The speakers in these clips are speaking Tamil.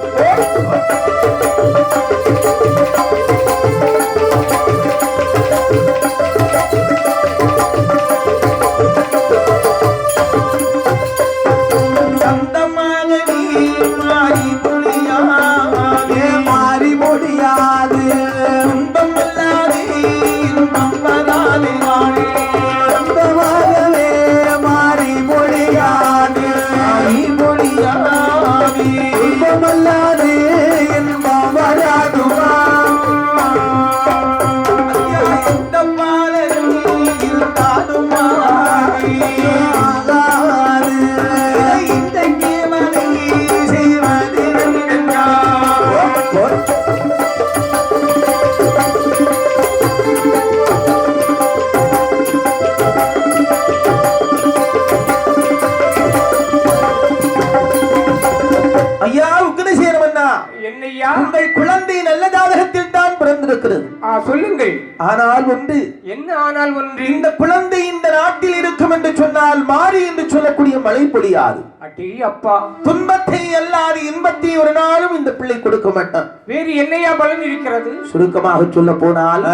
Música மழை பொழியாது அப்பா. துன்பத்தை அல்லாது இன்பத்தை ஒரு நாளும் இந்த பிள்ளை கொடுக்க மாட்டான். வேறு என்னையா பலன் இருக்கிறது? சுருக்கமாக சொல்ல போனால்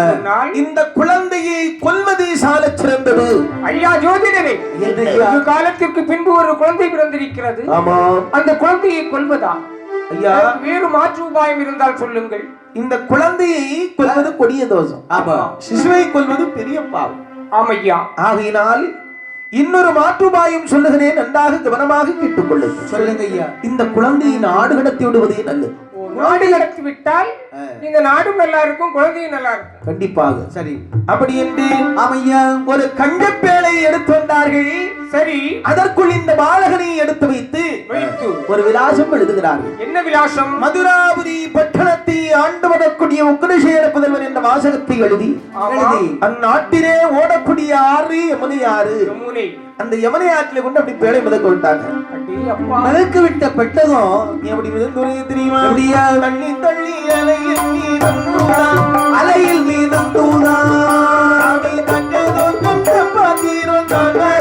இந்த குழந்தையை கொல்வது சால சிறந்தது. ஐயா ஜோதிடரே? வெகு காலத்திற்கு பின்பு ஒரு குழந்தை பிறந்திருக்கிறது. ஆமாம் அந்த குழந்தையை கொல்வதா? ஐயா. வேறு மாற்று உபாயம் இருந்தால் சொல்லுங்கள். இந்த குழந்தையை கொல்வது கொடிய தோஷம். ஆமா. சிசுவை கொல்வது பெரிய பாவம். ஆமையா. ஆகையினால் இன்னொரு மாற்றுபாயம் சொல்லுகிறேன் நன்றாக கவனமாக கேட்டுக்கொள்ளுங்கள். சொல்லுங்க ஐயா. இந்த குழந்தையை நாடு கடத்தி விடுவதே நல்லது. நாடு கடத்தி விட்டால் இந்த நாடும் நல்லா இருக்கும் குழந்தையும் நல்லா இருக்கும் கண்டிப்பாக. சரி. அப்படி என்று ஆமையா ஒரு கஞ்சப்பேளை எடுத்து வந்தார்கள். சரி. அதற்குள் இந்த பாலகனை எடுத்து வைத்து ஒரு விலாசம் எழுதுகிறார்கள். என்ன விலாசம்? மதுராபுரி பட்டணத்தை ஆண்டு வரக்கூடிய உக்ரசேர புதல்வர் என்ற வாசகத்தை எழுதி. எழுதி அந்நாட்டிலே ஓடக்கூடிய ஆறு யமுனை ஆறு. அந்த யமுனை ஆற்றில கொண்டு அப்படி பேழை மிதக்க விட்டாங்க. மலக்கு விட்ட பெட்டகம் நீ அப்படி மிதந்து தெரியுமா தள்ளி மீதம் தூரா அலையில் மீதம் தூதா அவை தட்டதோ கண்ட பாத்திரம் தானே.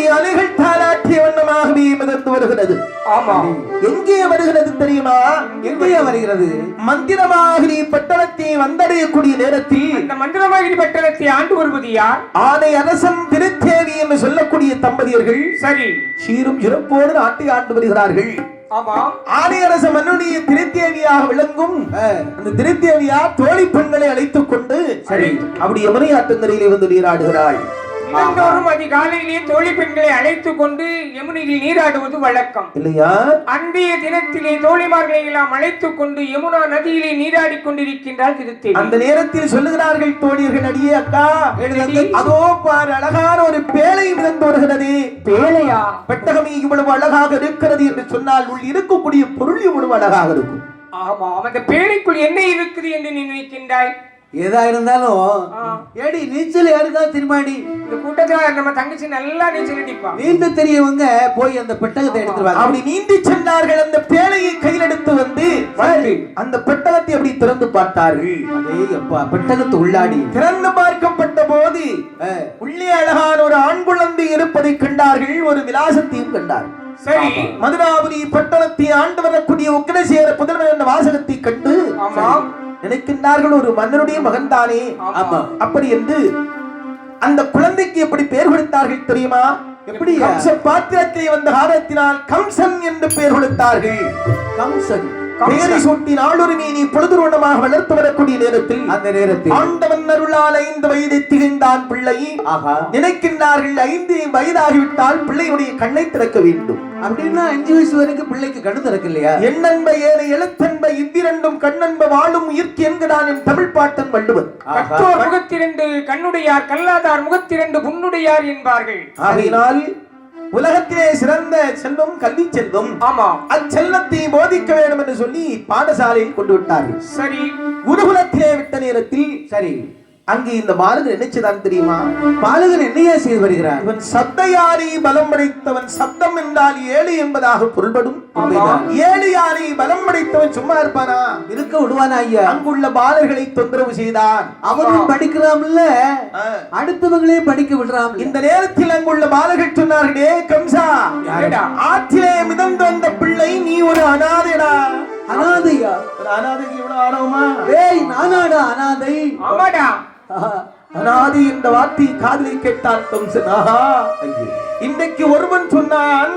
அப்படி அலைகள் தாளாற்றிய வண்ணமாகவே மிதந்து வருகிறது. ஆமா. எங்கே வருகிறது தெரியுமா? எங்கேயா வருகிறது? மந்திரமாகிரி பட்டணத்தை வந்தடையக்கூடிய நேரத்தில் இந்த மந்திரமாகிரி பட்டணத்தை ஆண்டு வருவது யார்? ஆனை அரசன் திருத்தேவி என்று சொல்லக்கூடிய தம்பதியர்கள் சரி. சீரும் சிறப்போடு நாட்டை ஆண்டு வருகிறார்கள். ஆமா. ஆணையரச மன்னுடைய திருத்தேவியாக விளங்கும் அந்த திருத்தேவியா தோழி பெண்களை அழைத்துக் கொண்டு சரி. அப்படி யமுனை ஆற்றங்கரையிலே வந்து நீராடுகிறாள். தினந்தோறும் அதிகாலையிலே தோழி பெண்களை அழைத்து கொண்டு யமுனையில் நீராடுவது வழக்கம். இல்லையா? அன்றைய தினத்திலே தோழிமார்களை எல்லாம் அழைத்துக் கொண்டு யமுனா நதியிலே நீராடி கொண்டிருக்கின்றார் திருத்தேவி. அந்த நேரத்தில் சொல்லுகிறார்கள் தோழியர்கள் அடியே அக்கா. அதோ பார் அழகான ஒரு பேழை மிதந்து வருகிறது. பேழையா? பெட்டகமே இவ்வளவு அழகாக இருக்கிறது என்று சொன்னால் உள் இருக்கக்கூடிய பொருள் இவ்வளவு அழகாக இருக்கும். ஆமாம் அந்த பேழைக்குள் என்ன இருக்குது என்று நினைக்கின்றாய்? எதா இருந்தாலும். ஏடி நீச்சல் யாருக்கா தெரியுமாடி? இந்த கூட்டத்துல நம்ம தங்கச்சி நல்லா நீச்சல் அடிப்பா. நீந்த தெரியவங்க போய் அந்த பெட்டகத்தை எடுத்துருவாங்க அப்படி நீந்தி சென்றார்கள் அந்த பேழையை கையில் எடுத்து வந்து. அந்த பெட்டகத்தை அப்படி திறந்து பார்த்தார்கள். அதே அப்பா பெட்டகத்து உள்ளாடி. திறந்து பார்க்கப்பட்ட போது உள்ளே அழகான ஒரு ஆண் குழந்தை இருப்பதை கண்டார்கள். ஒரு விலாசத்தையும் கண்டார்கள் சரி. மதுராபுரி பட்டணத்தை ஆண்டு வரக்கூடிய உக்கிரசேர புதல்வன் என்ற வாசகத்தை கண்டு ஆமாம். நினைக்கின்றார்கள் ஒரு மன்னனுடைய மகன்தானே ஆமா. அப்படி என்று அந்த குழந்தைக்கு எப்படி பெயர் கொடுத்தார்கள் தெரியுமா எப்படி? கம்ச பாத்திரத்திலே வந்த காரணத்தினால் கம்சன் என்று பெயர் கொடுத்தார்கள் கம்சன் பெயரை சூட்டி நாளொரு நீ பொழுதுருவனமாக வளர்த்து வரக்கூடிய நேரத்தில் அந்த நேரத்தில் ஆண்டவன் அருளால் ஐந்து வயதை திகழ்ந்தான் பிள்ளை. ஆஹா. நினைக்கின்றார்கள் ஐந்து வயதாகிவிட்டால் பிள்ளையுடைய கண்ணை திறக்க வேண்டும். அப்படின்னா அஞ்சு வயசு வரைக்கும் பிள்ளைக்கு கண்ணு திறக்கு இல்லையா எண்ணன்ப ஏழை எழுத்தன்ப இவ்விரண்டும் கண்ணன்ப வாழும் உயிர்க்கு என்கிறான் என் தமிழ் பாட்டன் வள்ளுவன் ஆஹா. கற்றோர் முகத்திரண்டு கண்ணுடையார் கல்லாதார் முகத்திரண்டு புண்ணுடையார் என்பார்கள். ஆகையினால் உலகத்திலே சிறந்த செல்வம் கல்வி செல்வம். ஆமாம் அச்செல்வத்தை போதிக்க வேண்டும் என்று சொல்லி பாடசாலையில் கொண்டு விட்டார்கள். சரி. குருகுலத்திலே விட்ட நேரத்தில் சரி. அங்கே இந்த பாலகன் நினைச்சதான் தெரியுமா? பாலகன் என்னையா செய்து வருகிறான். இவன் சப்தயாரி பலம் படைத்தவன் சப்தம் என்றால் ஏழு என்பதாக பொருள்படும். ஏழு யாரை பலம் படைத்தவன் சும்மா இருப்பானா? இருக்க விடுவானா ஐயா? அங்குள்ள பாலர்களை தொந்தரவு செய்தான். அவனும் படிக்கிறான்ல. ஆ. அடுத்தவங்களையும் படிக்க விடுறான் இந்த நேரத்தில் அங்குள்ள பாலர்கள் சொன்னார்களே கம்சா? ஆற்றிலே மிதந்து வந்த பிள்ளை நீ ஒரு அனாதைடா. அனாதையா? ஒரு அனாதைக்கு இவ்வளவு ஆர்வமா ஏய் நானாடா அனாதை. ஆமாடா. அனாதை என்ற வார்த்தை காதலை கேட்டான் கம்சன் ஆஹா! இன்றைக்கு ஒருவன் சொன்னான்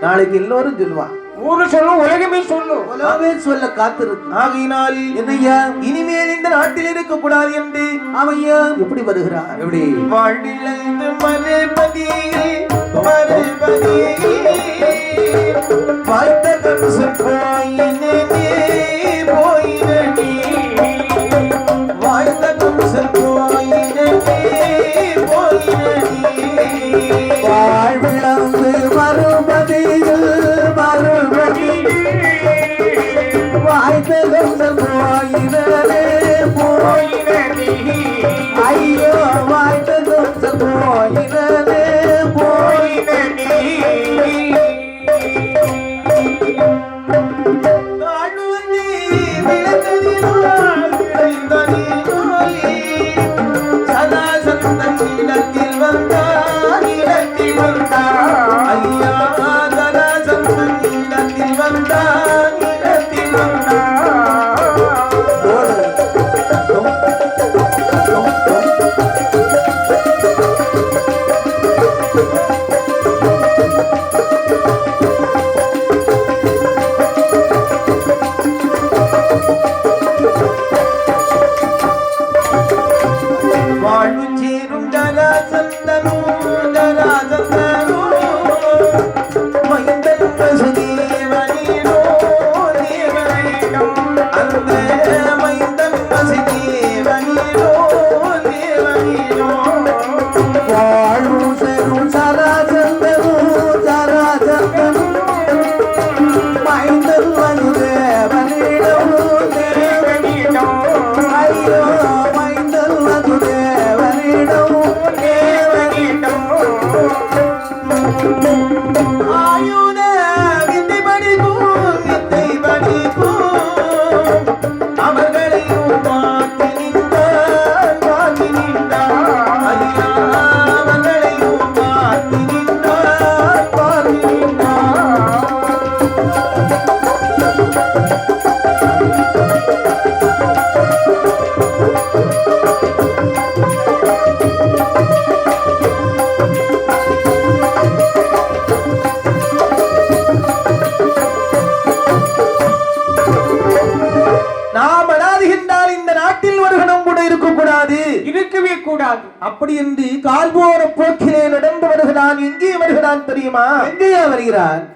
நாளைக்கு எல்லோரும் சொல்லுவான் ஊரு சொல்லும் உலகமே சொல்லும். உலகமே சொல்ல காத்திருக்கு ஆகையினால் என்னய்யா இனிமேல் இந்த நாட்டில் இருக்க கூடாது என்று ஆமையா எப்படி வருகிறார் எப்படி? வாழ்விழந்து கம்சன் போயினே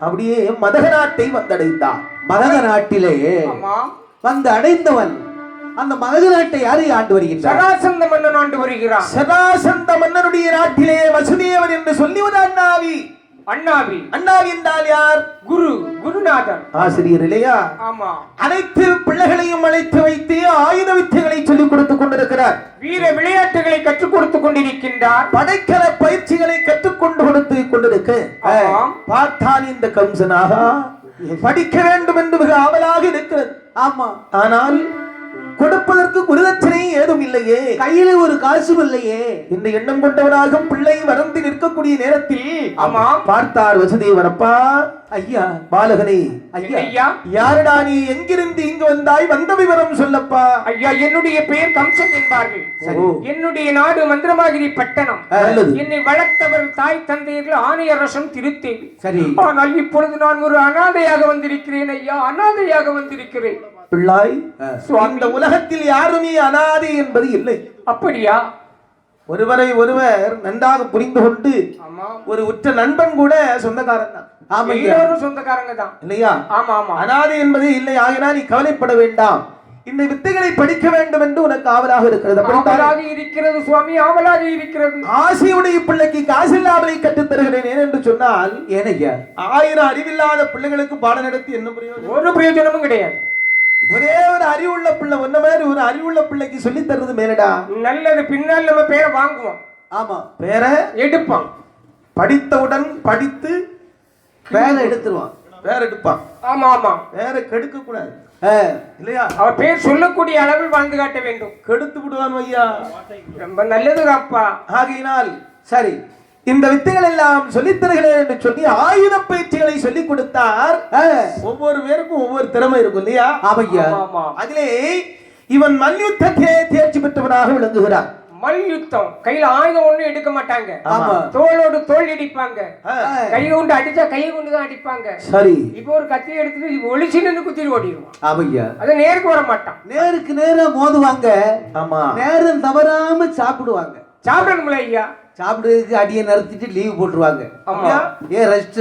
அப்படியே மதக நாட்டை வந்தடைந்தான். மகத நாட்டிலே வந்து அடைந்தவன் அந்த மகத நாட்டை யாரு ஆண்டு வருகின்றார் சராசந்த மன்னன் ஆண்டு வருகிறான். சதாசந்த மன்னனுடைய நாட்டிலே வசுதேவன் என்று சொல்லி ஒரு அண்ணாவி அண்ணாவி என்றால் யார்? குரு குருநாதர் ஆசிரியர் இல்லையா ஆமா. அனைத்து பிள்ளைகளையும் அழைத்து வைத்து ஆயுத வித்தைகளை சொல்லிக் கொடுத்துக் கொண்டிருக்கிறார். வீர விளையாட்டுகளை கற்றுக் கொடுத்துக் கொண்டிருக்கின்றார். படைக்கல பயிற்சிகளை கற்றுக்கொண்டு கொடுத்து கொண்டிருக்க. பார்த்தான் இந்த கம்சனாக? படிக்க வேண்டும் என்று மிக ஆவலாக இருக்கிறது. ஆமா. ஆனால் கொடுப்பதற்கு குருதட்சணை ஏதும் இல்லையே. கையில ஒரு காசும் இல்லையே. இந்த எண்ணம் கொண்டவனாக பிள்ளை வரந்து நிற்கக்கூடிய நேரத்தில் ஆமாம். பார்த்தார் வசுதேவரப்பா ஐயா. பாலகனே ஐயா. ஐயா யாரடா நீ? எங்கிருந்து இங்கு வந்தாய்? வந்த விவரம் சொல்லப்பா. ஐயா என்னுடைய பெயர் கம்சன் என்பார்கள். சரி. என்னுடைய நாடு மந்திரமாகிரி பட்டணம். என்னை வளர்த்தவர் தாய் தந்தையர்கள் ஆணையரசம் திருத்தேவி சரி. ஆனால் இப்பொழுது நான் ஒரு அனாதையாக வந்திருக்கிறேன் ஐயா. அனாதையாக வந்திருக்கிறேன். பிள்ளாய். இந்த உலகத்தில் யாருமே அனாதை என்பது இல்லை. அப்படியா? ஒருவரை ஒருவர் நன்றாக புரிந்து கொண்டு ஆமா. ஒரு உற்ற நண்பன் கூட சொந்தக்காரன் தான். ஆமையா எல்லாரும் சொந்தக்காரங்க தான். இல்லையா? ஆமா ஆமா. அனாதை என்பது இல்லை. ஆகினால் நீ கவலைப்பட வேண்டாம். இந்த வித்தைகளை படிக்க வேண்டும் என்று உனக்கு ஆவலாக இருக்கிறது. ஆவலாக இருக்கிறது சுவாமி ஆவலாக இருக்கிறது. ஆசையுடைய பிள்ளைக்கு காசில்லாமலை கற்றுத் தருகிறேன் ஏன் என்று சொன்னால் ஏனையா ஆயிரம் அறிவில்லாத பிள்ளைகளுக்கு பாடம் நடத்தி என்ன பிரயோஜனம்? ஒரு பிரயோஜனமும் கிடையாது. ஒரே ஒரு அறிவுள்ள பிள்ளை ஒன்ன மாதிரி ஒரு அறிவுள்ள பிள்ளைக்கு சொல்லி தர்றது மேலடா? நல்லது பின்னால் நம்ம பேரை வாங்குவோம். ஆமா. வேற எடுப்போம் படித்தவுடன் படித்து வேலை எடுத்துருவான். வேற எடுப்பான். ஆமா ஆமா. வேற கெடுக்க கூடாது. இல்லையா? அவர் பேர் சொல்லக்கூடிய அளவில் வாழ்ந்து காட்ட வேண்டும். கெடுத்து விடுவான் ஐயா ரொம்ப நல்லதுதாப்பா ஆகையினால் சரி இந்த வித்தைகள் எல்லாம் சொல்லித் தருகிறேன் என்று சொல்லி ஆயுத பயிற்சிகளை சொல்லிக் கொடுத்தார். ஒவ்வொரு பேருக்கும் ஒவ்வொரு திறமை இருக்கும் இல்லையா? ஆமா அதிலே இவன் மல்யுத்தத்திலே தேர்ச்சி பெற்றவனாக விளங்குகிறான். மல்யுத்தம். கையில ஆயுதம் ஒண்ணும் எடுக்க மாட்டாங்க. தோளோடு தோல் அடிப்பாங்க ஆ, கை கொண்டு அடிச்சா கையை கொண்டு தான் அடிப்பாங்க. சரி. இப்போ ஒரு கத்தி எடுத்துட்டு ஒளிச்சு நின்று குத்திட்டு ஓடிடுவான். ஆமையா? அது நேருக்கு வர மாட்டான். நேருக்கு நேரா மோதுவாங்க. ஆமா. நேரம் தவறாம சாப்பிடுவாங்க. சாப்பிடணும்ல ஐயா? சாப்பிடுறதுக்கு அடியை நிறுத்திட்டு லீவ் போட்டுருவாங்க. ஆமா. ஏன் ரெஸ்ட்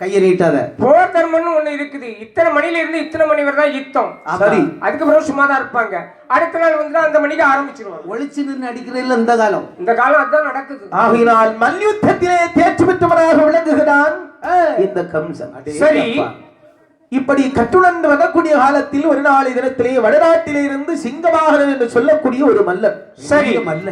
கையை நீட்டாத போர் தர்மம்னு ஒண்ணு இருக்குது. இத்தனை மணில இருந்து இத்தனை மணி வரை தான் யுத்தம். சரி. அதுக்கப்புறம் சும்மா தான் இருப்பாங்க. அடுத்த நாள் வந்து அந்த மணிக்கு ஆரம்பிச்சிருவாங்க. ஒளிச்சு நின்று அடிக்கிறதுல இந்த காலம். இந்த காலம் அதுதான் நடக்குது. ஆகையினால் மல்யுத்தத்திலே தேர்ச்சி பெற்றவனாக விளங்குகிறான். இந்த கம்சன். சரி. இப்படி கட்டுணர்ந்து வரக்கூடிய காலத்தில் ஒரு நாள் தினத்திலே வடநாட்டிலே இருந்து என்று சொல்லக்கூடிய ஒரு மல்லன். சரி. மல்ல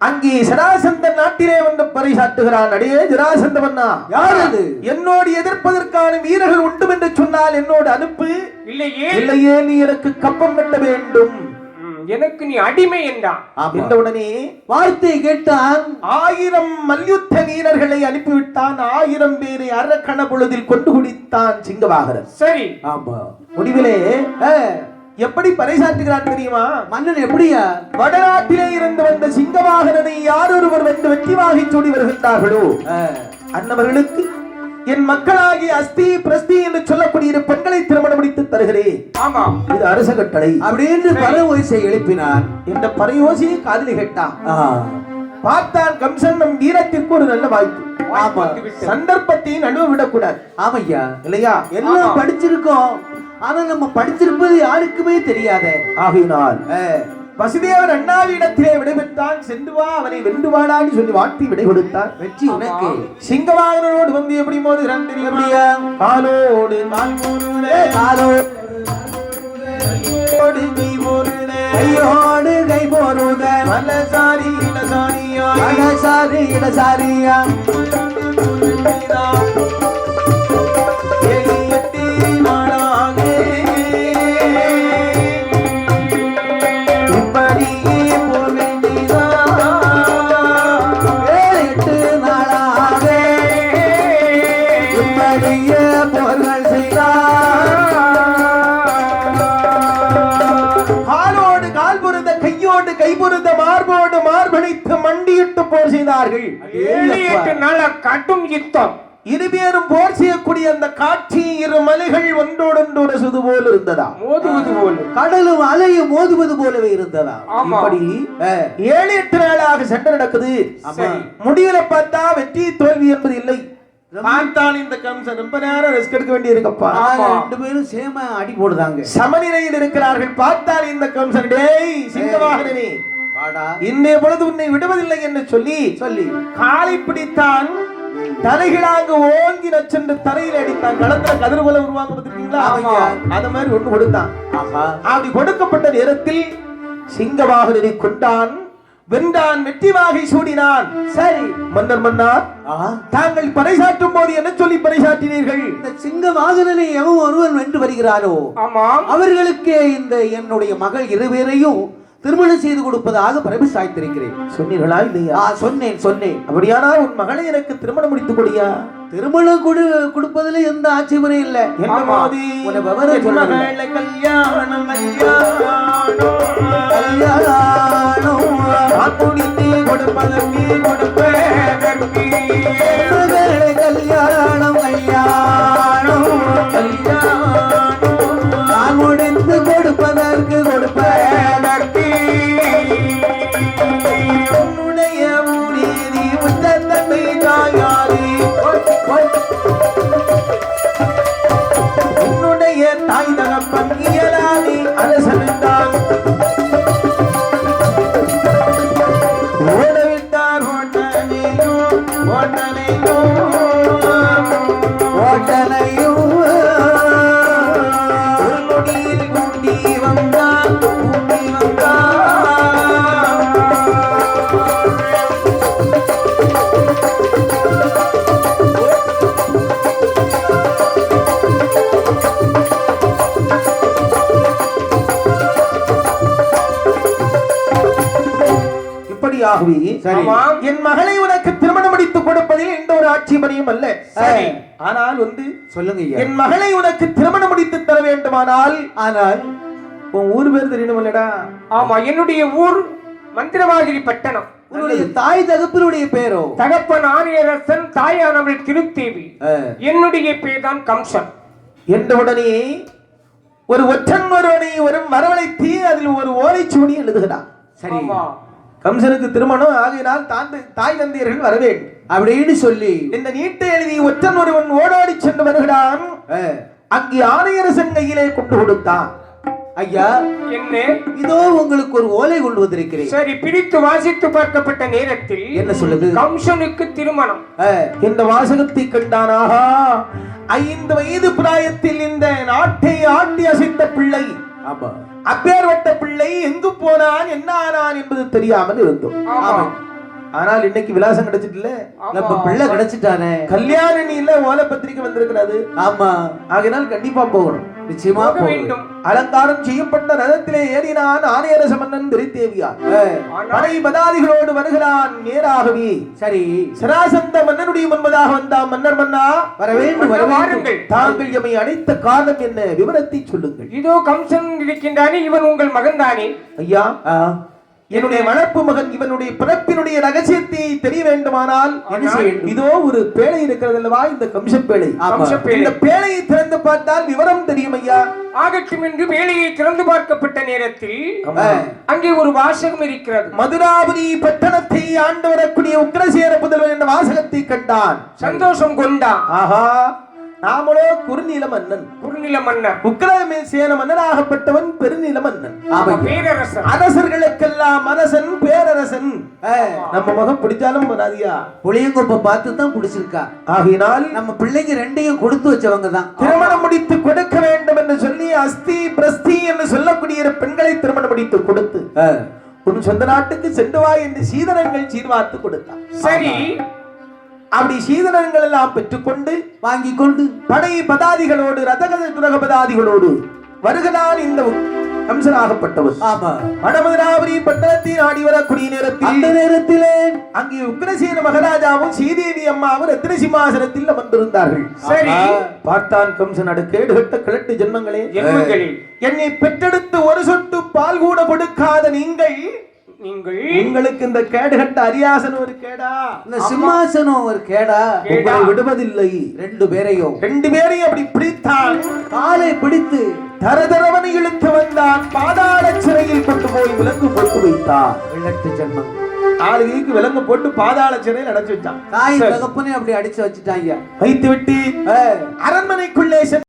அங்கே சராசந்த நாட்டிலே வந்து பறைசாட்டுகிறான் அடையே ஜராசந்தவண்ணா யார் அது? என்னோடு எதிர்ப்பதற்கான வீரர்கள் உண்டு என்று சொன்னால் என்னோடு அனுப்பு. இல்லையே. இல்லையே நீ எனக்கு கப்பம் கட்ட வேண்டும். எனக்கு நீ அடிமை என்றான். என்ற உடனே வார்த்தை கேட்டான். ஆயிரம் மல்யுத்த வீரர்களை அனுப்பிவிட்டான். ஆயிரம் பேரை அரக்கண பொழுதில் கொண்டு குடித்தான் சிங்கவாகரன். சரி. ஆமா. முடிவிலே ஆ, எப்படி பறைசாற்றுகிறான் தெரியுமா? மன்னன் எப்படியா? வடநாட்டிலே இருந்து வந்த சிங்கவாகனனை யார் ஒருவர் வந்து வெற்றி வாகி சூடி வருகின்றார்களோ அன்னவர்களுக்கு என் மக்களாகிய அஸ்தி பிரஸ்தி என்று சொல்லக்கூடிய பெண்களை திருமணம் முடித்து தருகிறேன். ஆமா இது அரச கட்டளை. அப்படின்னு பல ஓசை எழுப்பினான். என்ற பறையோசியை காதலி கேட்டான். ஆ, பார்த்தான் கம்சன் நம் வீரத்திற்கு ஒரு நல்ல வாய்ப்பு. ஆமா சந்தர்ப்பத்தை நடுவ விடக்கூடாது. ஆமையா? இல்லையா? எல்லாம். படிச்சிருக்கோம். ஆனா நம்ம படிச்சிருப்பது யாருக்குமே தெரியாத. ஆகையினால் வசுதேவர் அண்ணாவிடத்திலே விடைபெற்றான். சென்று வா அவனை வென்று வாடான்னு சொல்லி வாழ்த்தி விடை கொடுத்தார் வெற்றி உனக்கு. சிங்கவாகனோடு வந்து எப்படி மோதுகிறான் தெரியுமா காலோடு கால் மோதுதே, காலோ. கையோடு கை மோதுதே, கையோடு கை போருத மலசாரி இடசாரியாய் இடசாரி இடசாரியா? ஏழு எட்டு நாள கடும் யுத்தம். இருபேரும் போர் செய்யக்கூடிய அந்த காட்சி இரு மலைகள் ஒன்றோடொன்று உரசுது போல் இருந்ததா? மோதுவது போல. கடலும் அலையும் மோதுவது போலவே இருந்ததா? அஹ், ஏழு எட்டு நாளாக சண்டை நடக்குது. சரி. முடிவுல பார்த்தா வெற்றி தோல்வி என்பது இல்லை. இந்த கம்சன் ரொம்ப நேரம் ரெஸ்ட் எடுக்க வேண்டி இருக்கப்பா ரெண்டு பேரும் சேம அடி போடுதாங்க. சமநிலையில் இருக்கிறார்கள். பார்த்தால் இந்த கம்சன் டேய் சிங்கவாகனே வாடா இன்றைய பொழுது உன்னை விடுவதில்லை என்று சொல்லி சொல்லி. காலை பிடித்தான் தலைகிழாங்க ஓங்கி நச்சென்று தரையில் அடித்தான். களத்துல கதிர் போல உருவாங்க பார்த்திருக்கீங்களா. அந்த மாதிரி ஒண்ணு கொடுத்தான். அப்படி கொடுக்கப்பட்ட நேரத்தில் சிங்கவாகனனை கொண்டான் வென்றான் வெற்றி வாகை சூடினான். சரி. மன்னர் ஆஹா தாங்கள் பறைசாற்றும் போது என்ன சொல்லி பறைசாற்றினீர்கள்? இந்த சிங்க வாகனனை எவன் ஒருவன் வென்று வருகிறாரோ ஆமாம். அவர்களுக்கே இந்த என்னுடைய மகள் இருவேரையும் திருமணம் செய்து கொடுப்பதாக பிரபு சாய்த்திருக்கிறேன் சொன்னீர்களா இல்லையா? ஆ சொன்னேன் சொன்னேன். அப்படியானால் உன் மகளை எனக்கு திருமணம் முடித்து கொடியா? திருமணம் கொடு கொடுப்பதுல எந்த ஆட்சேபனையும் இல்ல. என்ன. மாதிரி? கல்யாணம் கல்யாணம். கொடுப்பதற்கு கொடுப்பதற்கு உன்னுடைய இப்படியாகவே சரி. ஆமாம் என் மகளை உனக்கு திருமணம் முடித்து கொடுப்பதில் எந்த ஒரு ஆட்சேபனையும் அல்ல. ஆனால் வந்து சொல்லுங்க என் மகளை உனக்கு திருமணம் முடித்து தர வேண்டுமானால். ஆனால் உன் ஊர் பேர் தெரியணுமில்லடா ஆமா என்னுடைய ஊர் மந்திரவாதிரி பட்டணம். உன்னுடைய தாய் தகப்பனுடைய பேரோ? தகப்பன் ஆரியரசன் தாயானவள் திருத்தேவி. என்னுடைய பேர் தான் கம்சன். என்ற உடனே ஒரு ஒற்றன் ஒருவனை ஒரு வரவழைத்து அதில் ஒரு ஓலைச்சுவடி எழுதுகிறான். சரி கம்சனுக்கு திருமணம் ஆகையினால் தான் தாய் தந்தையர்கள் வர வேண்டும் அப்படின்னு சொல்லி. இந்த நீட்டை எழுதி ஒற்றன் ஒருவன் ஓடோடி சென்று வருகிறான். அங்கே ஆணையரசன் கையிலே கொண்டு கொடுத்தான். ஐயா என்ன? இதோ உங்களுக்கு ஒரு ஓலை கொண்டு வந்திருக்கிறேன். சரி பிரித்து வாசித்து பார்க்கப்பட்ட நேரத்தில் என்ன சொல்லுது? கம்சனுக்கு திருமணம். இந்த வாசகத்தை கண்டானாகா ஐந்து வயது பிராயத்தில் இந்த நாட்டை ஆட்டி அசைத்த பிள்ளை. ஆமா அப்பேற்பட்ட பிள்ளை எங்கு போனான் என்ன ஆனான் என்பது தெரியாமல் இருந்தோம். ஆமா. ஆனால் இன்னைக்கு விலாசம் கிடைச்சிட்டுல நம்ம பிள்ளை கிடைச்சிட்டானே. கல்யாணில ஓலை பத்திரிக்கை வந்திருக்கிறது. ஆமா. ஆகையினால் கண்டிப்பா போகணும். நிச்சயமா. வேண்டும். அலங்காரம் செய்யப்பட்ட ரதத்திலே ஏறினான் ஆணையரச மன்னன் திருத்தேவியார். படை பதாதிகளோடு வருகிறான் நேராகவே. சரி. சராசந்த மன்னனுடைய முன்பதாக வந்தான் மன்னர் மன்னா வர வேண்டும் வர வேண்டும். தாங்கள் எம்மை அழைத்த காரணம் என்ன? விவரத்தை சொல்லுங்கள். இதோ கம்சன் இருக்கின்றானே இவன் உங்கள் மகன் தானே ஐயா என்னுடைய வளர்ப்பு மகன் இவனுடைய பிறப்பினுடைய ரகசியத்தை தெரிய வேண்டுமானால்? இதோ ஒரு பேழை இருக்கிறது அல்லவா? இந்த கம்ச பேழை. இந்த பேழையை திறந்து பார்த்தால் விவரம் தெரியும் ஐயா. ஆகட்டும் என்று வேலையை திறந்து பார்க்கப்பட்ட நேரத்தில் அங்கே ஒரு வாசகம் இருக்கிறது. மதுராபுரி பட்டணத்தை ஆண்டு வரக்கூடிய உக்ரசேர புதல்வன் என்ற வாசகத்தை கண்டான். சந்தோஷம் கொண்டான். ஆஹா. நாமளோ குறுநில மன்னன் குறுநில மன்னர் உக்ரமே சேன மன்னனாகப்பட்டவன் பெருநில மன்னன் பேரரசன். அரசர்களுக்கெல்லாம் அரசன் பேரரசன். நம்ம மகன் பிடிச்சாலும் வராதியா? புளியங்கொப்ப பார்த்து தான் பிடிச்சிருக்கா ஆகையினால் நம்ம பிள்ளைங்க ரெண்டையும் கொடுத்து வச்சவங்க தான் திருமணம் முடித்து கொடுக்க வேண்டும் என்று சொல்லி அஸ்தி பிரஸ்தி என்று சொல்லக்கூடிய பெண்களை திருமணம் முடித்து கொடுத்து அஹ், உன் சொந்த நாட்டுக்கு சென்று வா என்று சீதனங்கள் சீர்வார்த்து கொடுத்தான். சரி. அப்படி சீதனங்கள் எல்லாம் பெற்றுக்கொண்டு வாங்கி கொண்டு படை பதாதிகளோடு ரதகத துரக பதாதிகளோடு வருகிறான் இந்த கம்சனாகப்பட்டவர் ஆமா. வடமதுராபுரி பட்டணத்தை நாடி வரக்கூடிய அந்த நேரத்தில் நேரத்திலே அங்கே உக்ரசேன மகாராஜாவும் ஸ்ரீதேவி அம்மாவும் ரத்தின சிம்மாசனத்தில் அமர்ந்திருந்தார்கள் சரி பார்த்தான் கம்சன் கிழட்டு ஜென்மங்களே. என்னை பெற்றெடுத்து ஒரு சொட்டு பால் கூட கொடுக்காத நீங்கள் நீங்கள் உங்களுக்கு இந்த கேடுகட்ட அரியாசன் ஒரு கேடா. இந்த சிம்மாசனம் ஒரு கேடா. உங்களை விடுவதில்லை. ரெண்டு பேரையும் ரெண்டு பேரையும் அப்படி பிடித்தான் காலை பிடித்து தரதரவனை இழுத்து வந்தான். பாதாள சிறையில் கொண்டு போய் விலங்கு போட்டு வைத்தான். விளட்டு ஜென்மம். நாளைக்கு விலங்கு போட்டு பாதாள சிறையில் அடைச்சு வச்சான். தாய் தகப்பனே அப்படி அடிச்சு வச்சுட்டாங்க. வைத்து விட்டு அரண்மனைக்குள்ளே